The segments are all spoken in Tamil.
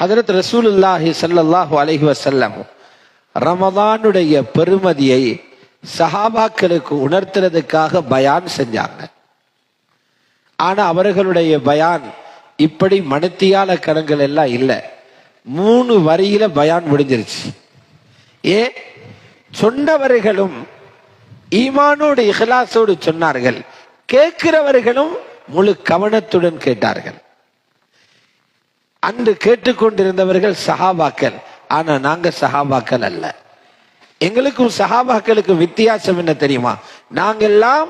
ஹதரத் ரசூலுல்லாஹி சல்லாஹு அலஹி வசல்லம் ரமதானுடைய பெருமதியை சஹாபாக்களுக்கு உணர்த்துறதுக்காக பயான் செஞ்சாங்க. ஆனா அவர்களுடைய பயான் இப்படி மனத்தியால கணங்கள் எல்லாம் இல்லை. மூணு வரியில பயான் முடிஞ்சிருச்சு. ஏ சொன்னவர்களும் ஈமானோடு இஹ்லாசோடு சொன்னார்கள். கேட்கிறவர்களும் முழு கவனத்துடன் கேட்டார்கள். அன்று கேட்டுக்கொண்டிருந்தவர்கள் சஹாபாக்கள் ஆனா நாங்க சஹாபாக்கள் அல்ல. எங்களுக்கும் சஹாபாக்களுக்கும் வித்தியாசம் என்ன தெரியுமா? நாங்கெல்லாம்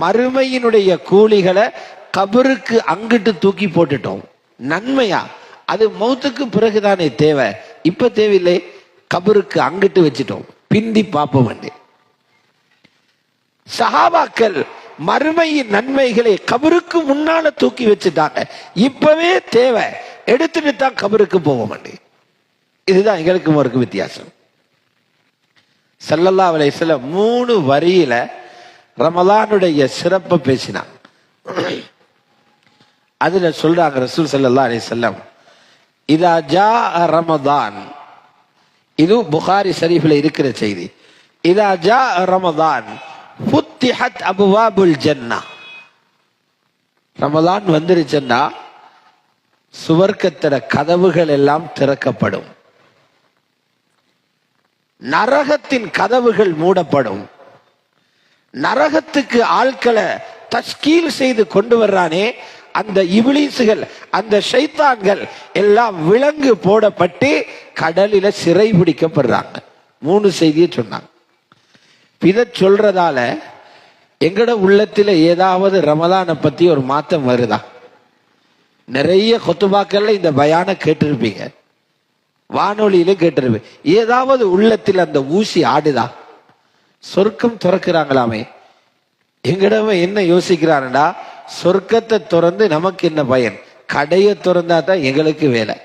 மறுமையினுடைய கூலிகளை கபருக்கு அங்கிட்டு தூக்கி போட்டுட்டோம். நன்மையா? அது மௌத்துக்கு பிறகுதானே தேவை. இப்ப தேவையில்லை. கபருக்கு அங்கிட்டு வச்சுட்டோம். பிந்தி பார்ப்போம் சஹாபாக்கள் மறுமையின் நன்மைகளை கபருக்கு முன்னால தூக்கி வச்சுட்டாங்க. இப்பவே தேவை. எடுத்துட்டு தான் கபருக்கு போவோம் வந்து இதுதான் எங்களுக்கும் அவருக்கு வித்தியாசம். சல்லல்லா சில மூணு வரியில ரமலானுடைய சிறப்பை பேசினான். அதுல சொல்றாங்க ரசூல் செல்லல்லா அலைஹி செல்லம் இதா ஜா ரமதான். இது புகாரி சரீஃபில் இருக்கிற செய்தி. இதா ஜா ரமதான் புத்திஹத் அபுவாபுல் ஜன்னா. ரமதான் வந்துருச்சுன்னா சுவர்க்கத்திர கதவுகள் எல்லாம் திறக்கப்படும். நரகத்தின் கதவுகள் மூடப்படும். நரகத்துக்கு ஆட்களை தஷ்கீல் செய்து கொண்டு வர்றானே அந்த இபிலீசுகள் அந்த ஷைத்தான்கள் எல்லாம் விலங்கு போடப்பட்டு கடலில சிறை பிடிக்கப்படுறாங்க. மூணு செய்தியை சொன்னாங்க. இதை சொல்றதால எங்கட உள்ளத்தில் ஏதாவது ரமதானை பத்தி ஒரு மாற்றம் வருதா? நிறைய கொத்துபாக்கள்ல இந்த பயான கேட்டிருப்பீங்க. வானொலியில கேட்டிருப்பீங்க. ஏதாவது உள்ளத்தில் அந்த ஊசி ஆடுதா? சொர்க்கம் திறக்கிறாங்களாமே. எங்கிடவன் என்ன யோசிக்கிறாருடா? சொர்க்கத்தை திறந்து நமக்கு என்ன பயன்? கடையை திறந்தா தான் எங்களுக்கு வேலை.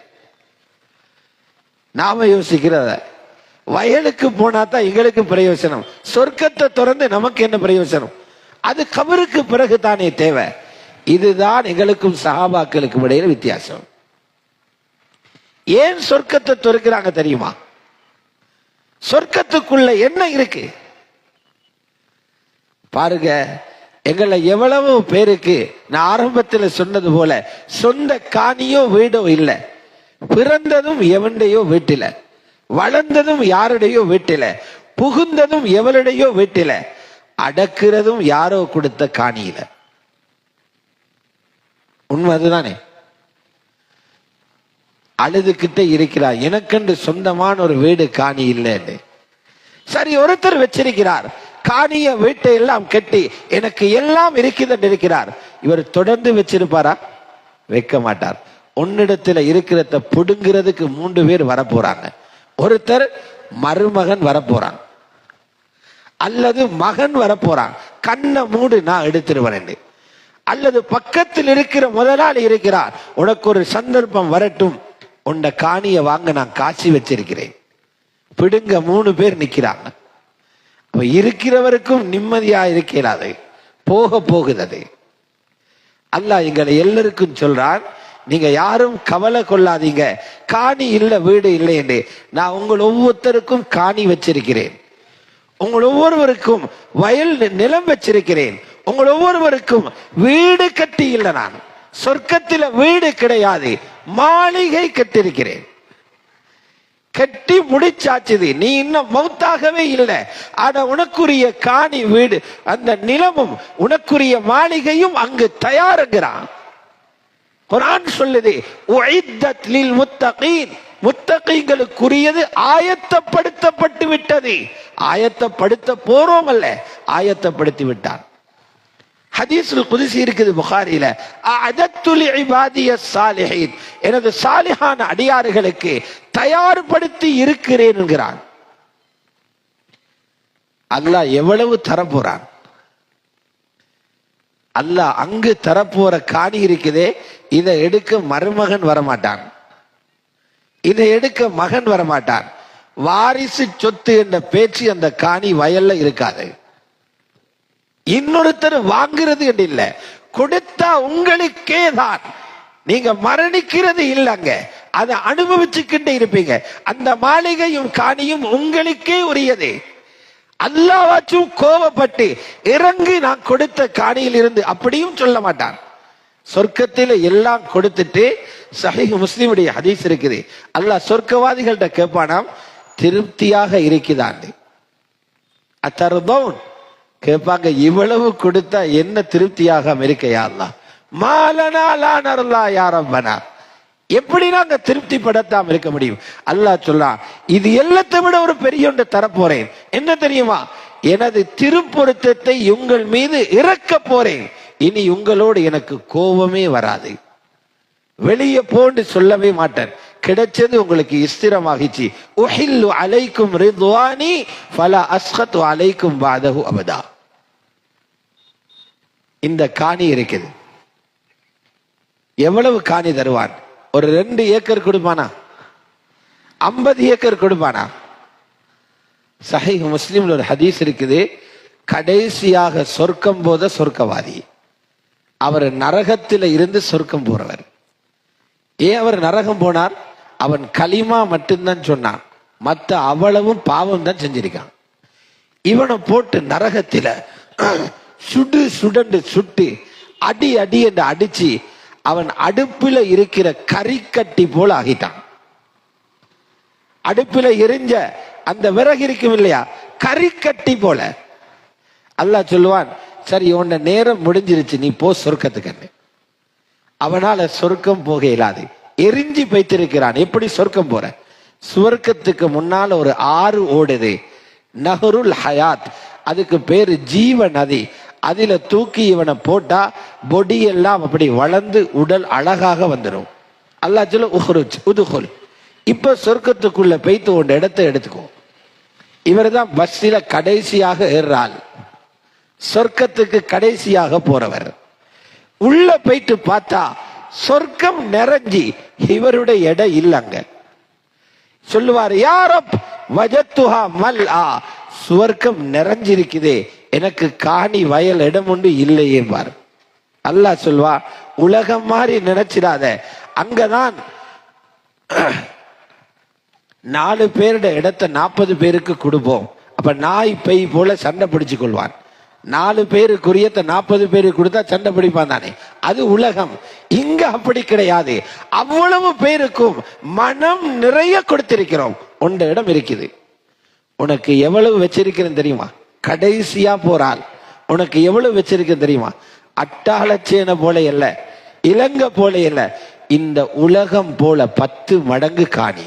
நாம யோசிக்கிறத. வயலுக்கு போனா தான் எங்களுக்கு பிரயோசனம். சொர்க்கத்தை திறந்து நமக்கு என்ன பிரயோசனம்? அது கபருக்கு பிறகு தானே தேவை. இதுதான் எங்களுக்கும் சகாபாக்களுக்கும் இடையில வித்தியாசம். ஏன் சொர்க்கத்தை துறக்கிறாங்க தெரியுமா? சொர்க்கத்துக்குள்ள என்ன இருக்கு? பாருங்க எங்களை எவ்வளவு பேருக்கு நான் ஆரம்பத்தில் சொன்னது போல சொந்த காணியோ வீடோ இல்லை. பிறந்ததும் எவண்டையோ வீட்டில. வளர்ந்ததும் யாருடையோ வீட்டில. புகுந்ததும் எவளுடையோ வீட்டில. அடக்கிறதும் யாரோ கொடுத்த காணியில. உண்மை அதுதானே? அழுதுகிட்டே இருக்கிறார் எனக்கென்று சொந்தமான ஒரு வீடு காணி இல்லைன்னு. சரி ஒருத்தர் வச்சிருக்கிறார். காணிய வீட்டை எல்லாம் கட்டி எனக்கு எல்லாம் இருக்குதுன்னு இருக்கிறார். இவர் தொடர்ந்து வச்சிருப்பாரா? வைக்க மாட்டார். உன்னிடத்துல இருக்கிறத புடுங்கிறதுக்கு மூன்று பேர் வரப்போறாங்க. ஒருத்தர் மருமகன் வரப்போறான். அல்லது மகன் வரப்போறான். கண்ணை மூடு நான் எடுத்துருவேன் அல்லது பக்கத்தில் இருக்கிற முதலாளி இருக்கிறார். உனக்கு ஒரு சந்தர்ப்பம் வரட்டும். உன்னை காணிய வாங்க நான் காசி வச்சிருக்கிறேன். பிடுங்க மூணு பேர் நிக்கிறாங்க. அப்ப இருக்கிறவருக்கும் நிம்மதியா இருக்கிறாது போக போகுது அல்லாஹ் எங்களை எல்லாருக்கும் சொல்றான் நீங்க யாரும் கவலை கொள்ளாதீங்க. காணி இல்லை வீடு இல்லை என்று. நான் உங்கள் ஒவ்வொருத்தருக்கும் காணி வச்சிருக்கிறேன். உங்கள் ஒவ்வொருவருக்கும் வயல் நிலம் வச்சிருக்கிறேன். உங்கள் ஒவ்வொருவருக்கும் வீடு கட்டி இல்லை நான். சொர்க்கத்தில வீடு கிடையாது. மாளிகை கட்டிருக்கிறேன். கட்டி முடிச்சாச்சுது. நீ இன்னும் மௌத்தாகவே இல்லை. ஆனா உனக்குரிய காணி வீடு அந்த நிலமும் உனக்குரிய மாளிகையும் அங்கு தயாருங்கிறான் குரான் சொல்லுது உஇத்தத் முத்தகீன். முத்தகைகளுக்குரியது ஆயத்தப்படுத்தப்பட்டு விட்டது ஆயத்தப்படுத்த போறோம் அல்ல ஆயத்தப்படுத்தி விட்டான் ஹதீஸில் குதிசி இருக்குது புகாரியில அதத்துலி இபாதிய சாலிஹீன் எனது சாலிஹான அடியாறுகளுக்கு தயார்படுத்தி இருக்கிறேன் என்கிறான். அல்லாஹ் எவ்வளவு தரப்போறான். அல்லாஹ் அங்கு தரப்போற காணி இருக்குதே இதை எடுக்க மருமகன் வரமாட்டான். இதை எடுக்க மகன் வரமாட்டான். வாரிசு சொத்து என்ற பேச்சு அந்த காணி வயல்ல இருக்காது. இன்னொருத்தர் வாங்குறது என்று இல்லை. கொடுத்தா உங்களுக்கே தான். நீங்க மரணிக்கிறது இல்லைங்க. அதை அனுபவிச்சுக்கிட்டு இருப்பீங்க. அந்த மாளிகையும் காணியும் உங்களுக்கே உரியது. அல்லாவாச்சும் கோபப்பட்டு இறங்கு நான் கொடுத்த காணியில் இருந்து அப்படியும் சொல்ல மாட்டான் சொர்க்கத்தில் எல்லாம் கொடுத்துட்டு சஹீஹ் முஸ்லீமுடைய ஹதீஸ் இருக்குது. அல்லாஹ் சொர்க்கவாதிகள்கிட்ட கேட்பானாம் திருப்தியாக இருக்குதான் அத்தருதோன். கேட்பாங்க இவ்வளவு கொடுத்தா என்ன திருப்தியாக இருக்கையா மாலனா லானர்லா யாரம்பனா எப்படி நாங்க திருப்தி படுத்தாம இருக்க முடியும்? அல்லாஹ் சொல்லலாம் இது எல்லாத்தை விட ஒரு பெரிய ஒன்று தரப்போறேன். என்ன தெரியுமா? எனது திருப்பொருத்தத்தை உங்கள் மீது இறக்க போறேன். இனி உங்களோடு எனக்கு கோபமே வராது. வெளியே போன்று சொல்லவே மாட்டேன். கிடைச்சது உங்களுக்கு இஸ்திரமாகிச்சு உஹில்லு அலைக்கும் ரிதுவானி ஃபல அஸ்கத்து அலைக்கும் பாதகு அபதா. இந்த காணி இருக்குது. எவ்வளவு காணி தருவான்? ஒரு ரெண்டு ஏக்கர் கொடுப்பானா? ஐம்பது ஏக்கர் கொடுப்பானா? சஹீஹ் முஸ்லிம்ல ஒரு ஹதீஸ் இருக்குது. கடைசியாக சொர்க்கம் போத சொர்க்கவாதி. அவர் நரகத்தில் இருந்து சொர்க்கம் போறவர். ஏன் அவர் நரகம் போனார்? அவன் களிமா மட்டும்தான் சொன்னான். மற்ற அவ்வளவும் பாவம் தான் செஞ்சிருக்கான். இவனை போட்டு நரகத்தில் சுடு சுடண்டு சுட்டு அடி அடி என்று அடிச்சு அவன் அடுப்பில் இருக்கிற கறிக்கட்டி போல ஆகிட்டான். அடுப்பில் எரிஞ்ச அந்த விறகு இருக்கும் இல்லையா? கறிக்கட்டி போல. அல்லாஹ் சொல்லுவான் சரி உன்ன நேரம் முடிஞ்சிருச்சு நீ போ சொர்க்கத்துக்கு. அவனால சொர்க்கம் போக இயலாது. எரிஞ்சு வைத்திருக்கிறான் எப்படி சொர்க்கம் போற? சுவர்க்கத்துக்கு முன்னால் ஒரு ஆறு ஓடுது. நஹருல் ஹயாத். அதுக்கு பேரு ஜீவ நதி. அதுல தூக்கி இவனை போட்டா பொடி எல்லாம் அப்படி வளர்ந்து உடல் அழகாக வந்துடும் அல்லாஹ் சொல்ல உஹ்ருஜ் உதுகுல். இப்ப சொர்க்கத்துக்குள்ள பெய்த்து ஒன்று இடத்தை எடுத்துக்கோ. இவர் தான் பஸ்ஸில கடைசியாக ஏறாள் சொர்க்கத்துக்கு கடைசியாக போறவர். உள்ள போயிட்டு பார்த்தா சொர்க்கம் நிறைஞ்சி இவருடைய எடை இல்லைங்க சொல்லுவார் யாரப் வஜத்துஹா மல் ஆ சுவர்க்கம் நிறைஞ்சிருக்குதே. எனக்கு காணி வயல் இடம் உண்டு இல்லையே பார் அல்லாஹ் சொல்வா உலகம் மாதிரி நினைச்சிடாத. அங்கதான் நாலு பேருடைய இடத்தை நாற்பது பேருக்கு கொடுப்போம். அப்ப நாய் பெய் போல சண்டை பிடிச்சு கொள்வான் நாலு பேருக்குரியத்தை நாற்பது பேருக்கு கொடுத்தா சண்டை பிடிப்பான் தானே. அது உலகம். இங்க அப்படி கிடையாது. அவ்வளவு பேருக்கும் மனம் நிறைய கொடுத்திருக்கிறோம். உண்ட இடம் இருக்குது. உனக்கு எவ்வளவு வச்சிருக்கிறேன் தெரியுமா? கடைசியா போறாள். உனக்கு எவ்வளவு வச்சிருக்கேன் தெரியுமா? அட்டாளச்சேனை போல இல்ல. இலங்க போல இல்ல. இந்த உலகம் போல பத்து மடங்கு காணி.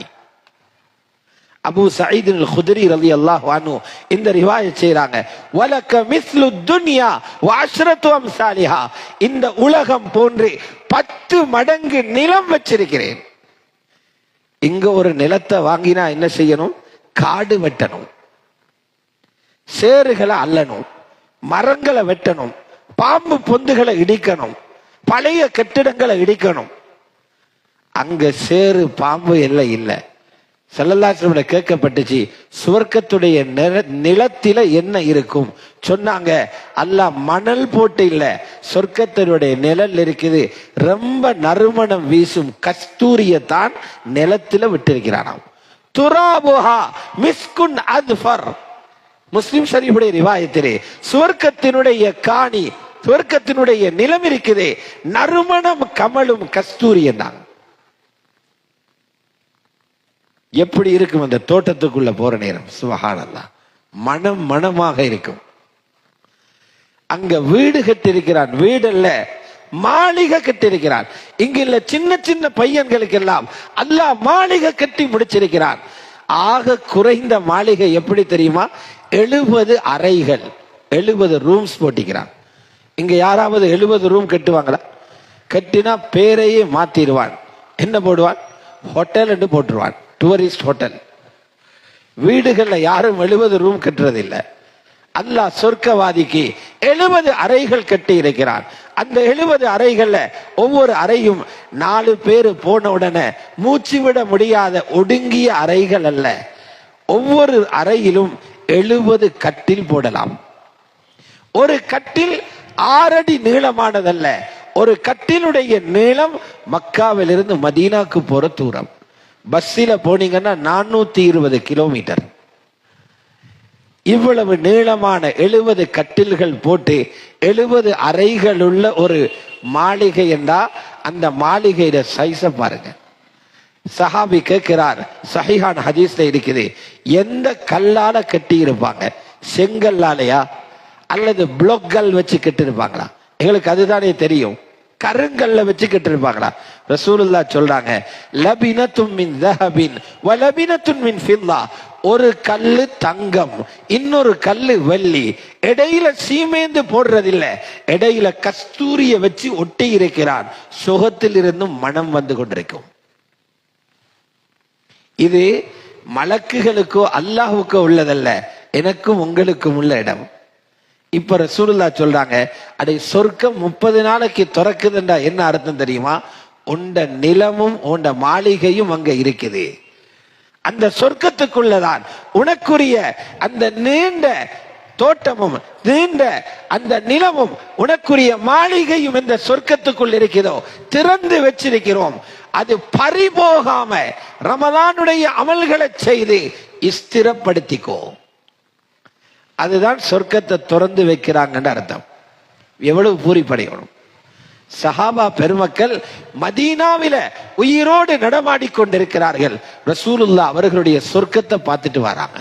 அபு சயீதின் குதிரி ரலி அல்லாஹ் வானு இந்த ரிவாயத் செய்கிறாங்க வலக்க மிஸ்லு துன்யா வாஷ்ரத்துவம் சாலிஹா இந்த உலகம் போன்று பத்து மடங்கு நிலம் வச்சிருக்கிறேன். இங்க ஒரு நிலத்தை வாங்கினா என்ன செய்யணும்? காடு வெட்டணும். சேறுகளை அல்லணும். மரங்களை வெட்டணும். பாம்பு பொந்துகளை இடிக்கணும். பழைய கட்டிடங்களை இடிக்கணும். அங்க சேறு பாம்பு எல்லாம் இல்லை. செல்லல்லாசிரமிட கேட்கப்பட்டுச்சு சுவர்க்கத்துடைய நில- நிலத்தில என்ன இருக்கும்? சொன்னாங்க அல்லாஹ் மணல் போட்டு இல்ல சொர்க்கத்தினுடைய நிழல் இருக்குது. ரொம்ப நறுமணம் வீசும் கஸ்தூரியத்தான் நிலத்தில விட்டிருக்கிறானாம். துராபுஹா மிஸ்குன் அத்ஃபர். முஸ்லிம் ஷரீஃபுடைய ரிவாயத்திலே சுவர்க்கத்தினுடைய காணி சுவர்க்கத்தினுடைய நிலம் இருக்குதே. நறுமணம் கமலும் கஸ்தூரியன் தான் எப்படி இருக்கும் அந்த தோட்டத்துக்குள்ள போற நேரம்? சுபஹானல்லா. மனம் மனமாக இருக்கும். அங்க வீடு கட்டிருக்கிறான் வீடல்ல மாளிகை கட்டிருக்கிறான் இங்க இல்ல சின்ன சின்ன பையன்களுக்கு எல்லாம் அல்லாஹ் மாளிகை கட்டி முடிச்சிருக்கிறான். ஆக குறைந்த மாளிகை எப்படி தெரியுமா? எழுபது அறைகள் எழுபது ரூம்ஸ் போட்டிக்கிறான். இங்க யாராவது எழுபது ரூம் கட்டுவாங்களா? கட்டினா பேரையே மாத்திடுவான். என்ன போடுவான்? ஹோட்டல் என்று போட்டுருவான். டூரிஸ்ட் ஹோட்டல் வீடுகளில் யாரும் எழுபது ரூம் கட்டுறதில்லை. அல்லாஹ் சொர்க்கவாதிக்கு எழுபது அறைகள் கட்டி இருக்கிறான். அந்த எழுபது அறைகள்ல ஒவ்வொரு அறையும் நாலு பேர் போன உடனே மூச்சு விட முடியாத ஒடுங்கிய அறைகள் அல்ல. ஒவ்வொரு அறையிலும் எழுபது கட்டில் போடலாம். ஒரு கட்டில் ஆறடி நீளமானதல்ல. ஒரு கட்டிலுடைய நீளம் மக்காவிலிருந்து மதீனாக்கு போற தூரம். பஸ்ஸில் போனீங்கன்னா நானூற்றி இருபது கிலோமீட்டர் இவ்வளவு நீளமான எழுபது கட்டில்கள் போட்டு எழுபது அறைகள் உள்ள ஒரு மாளிகை என்றா அந்த மாளிகையில சைஸ பாருங்க. சஹாபி கேட்கிறார் சஹிஹான் ஹதீஸ்ல இருக்குது எந்த கல்லால கட்டி இருப்பாங்க செங்கல்லாலையா? அல்லது பிளொக்கல் வச்சு கட்டிருப்பாங்களா எங்களுக்கு அதுதானே தெரியும். கருங்கல்ல வச்சு கட்டிருப்பாங்களா ரசூலுல்லா சொல்றாங்க லபினத்தும் மின் தஹபின் வலபினத்தும் மின் ஃபில்லா. ஒரு கல்லு தங்கம் இன்னொரு கல்லு வெள்ளி. இடையில சீமேந்து போடுறதில்ல. இடையில கஸ்தூரிய வச்சு ஒட்டி இருக்கிறான். சுகத்தில் இருந்தும் மனம் வந்து கொண்டிருக்கும். இது மலக்குகளுக்கோ அல்லாஹுக்கோ உள்ளதல்ல. எனக்கும் உங்களுக்கும் உள்ள இடம். இப்ப ரசூலுல்லா சொல்றாங்க அதை சொர்க்கம் முப்பது நாளைக்கு திறக்குதுன்றா என்ன அர்த்தம் தெரியுமா? உண்ட நிலமும் உண்ட மாளிகையும் அங்க இருக்குது. அந்த சொர்க்கத்துக்குள்ளதான் உனக்குரிய அந்த நீண்ட தோட்டமும் நீண்ட அந்த நிலமும் உனக்குரிய மாளிகையும் இந்த சொர்க்கத்துக்குள் இருக்கிறதோ திறந்து வச்சிருக்கிறோம். அது பறிபோகாம ரமதானுடைய அமல்களை செய்து ஸ்திரப்படுத்திக்கோ. அதுதான் சொர்க்கத்தை திறந்து வைக்கிறாங்கன்னு அர்த்தம். எவ்வளவு பூரிப்படையணும். சஹாபா பெருமக்கள் மதீனாவில உயிரோடு நடமாடி கொண்டிருக்கிறார்கள். ரசூலுல்லா அவர்களுடைய சொர்க்கத்தை பார்த்துட்டு வராங்க.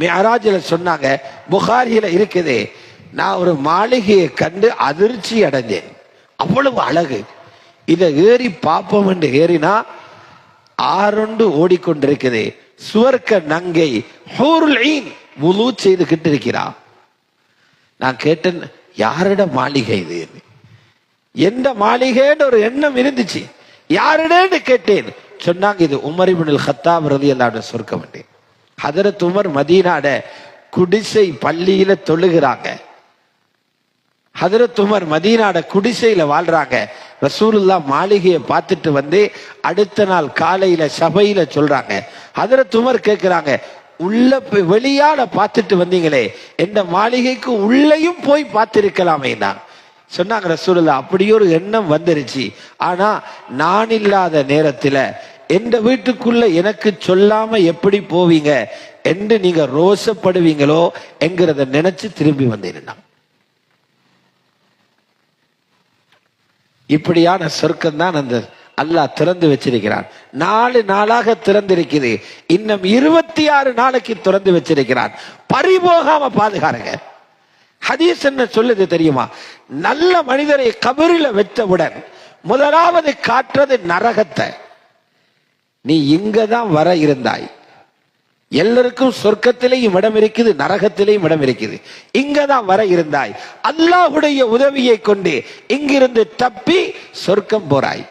மியராஜில் சொன்னாங்க புகாரியில இருக்குது நான் ஒரு மாளிகையை கண்டு அதிர்ச்சி அடைஞ்சேன் அவ்வளவு அழகு. இதை ஏறி பார்ப்போம் என்று ஏறினா ஆறொண்டு ஓடிக்கொண்டிருக்குது. சுவர்க்க நங்கை ஹூருல் முழு செய்துகிட்டு இருக்கிறா நான் கேட்டேன் யாரிட மாளிகை இது எந்த மாளிகைன்னு ஒரு எண்ணம் இருந்துச்சு. யாருடேன்னு கேட்டேன். சொன்னாங்க இது உமர் இபின் ஹத்தாப் ரதி அல்லாட சொர்க்க என்றேன் ஹதரத் உமர் மதீனாட குடிசை பள்ளியில தொழுகிறாங்க. ஹதரத் உமர் மதீனாட குடிசையில வாழ்றாங்க. ரசூலுல்லா மாளிகையை பார்த்துட்டு வந்து அடுத்த நாள் காலையில சபையில சொல்றாங்க. ஹதரத் உமர் கேட்கிறாங்க உள்ள வெளியால பார்த்துட்டு வந்தீங்களே எந்த மாளிகைக்கு உள்ளேயும் போய் பார்த்திருக்கலாமே நான் சொன்னாங்க ரசூலுல்லா அப்படியே ஒரு எண்ணம் வந்துருச்சு. ஆனா நான் இல்லாத நேரத்துல எந்த வீட்டுக்குள்ள எனக்கு சொல்லாம எப்படி போவீங்க? என்று நீங்க ரோசப்படுவீங்களோ என்கிறத நினைச்சு திரும்பி வந்திருந்தான். இப்படியான சொர்க்கம் தான் அந்த அல்லாஹ் திறந்து வச்சிருக்கிறான். நாலு நாளாக திறந்திருக்கிறது இன்னும் இருபத்தி ஆறு நாளைக்கு திறந்து வச்சிருக்கிறான். பறிபோகாம பாதுகாருங்க ஹதீஸ் என்ன சொல்லுது தெரியுமா? நல்ல மனிதரை கபரில வச்சவுடன் முதலாவது காட்டுறது நரகத்தை. நீ இங்கதான் வர இருந்தாய். எல்லோருக்கும் சொர்க்கத்திலேயும் இடம் இருக்குது நரகத்திலேயும் இடம் இருக்குது. இங்கதான் வர இருந்தாய். அல்லாஹுடைய உதவியை கொண்டு இங்கிருந்து தப்பி சொர்க்கம் போறாய்.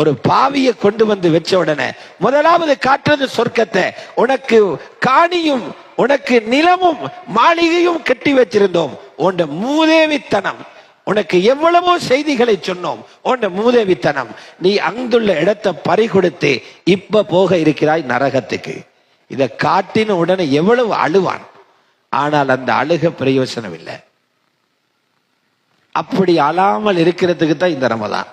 ஒரு பாவியை கொண்டு வந்து வச்ச உடனே முதலாவது காட்டுறது சொர்க்கத்தை உனக்கு காணியும் உனக்கு நிலமும் மாளிகையும் கட்டி வச்சிருந்தோம். உண்ட மூதேவித்தனம். உனக்கு எவ்வளவோ செய்திகளை சொன்னோம். உண்ட மூதேவித்தனம். நீ அங்குள்ள இடத்தை பறி கொடுத்து இப்ப போக இருக்கிறாய் நரகத்துக்கு. இதை காட்டின உடனே எவ்வளவு அழுவான். ஆனால் அந்த அழுக பிரயோசனம் இல்லை அப்படி அழாமல் இருக்கிறதுக்கு தான் இந்த ரமதான்.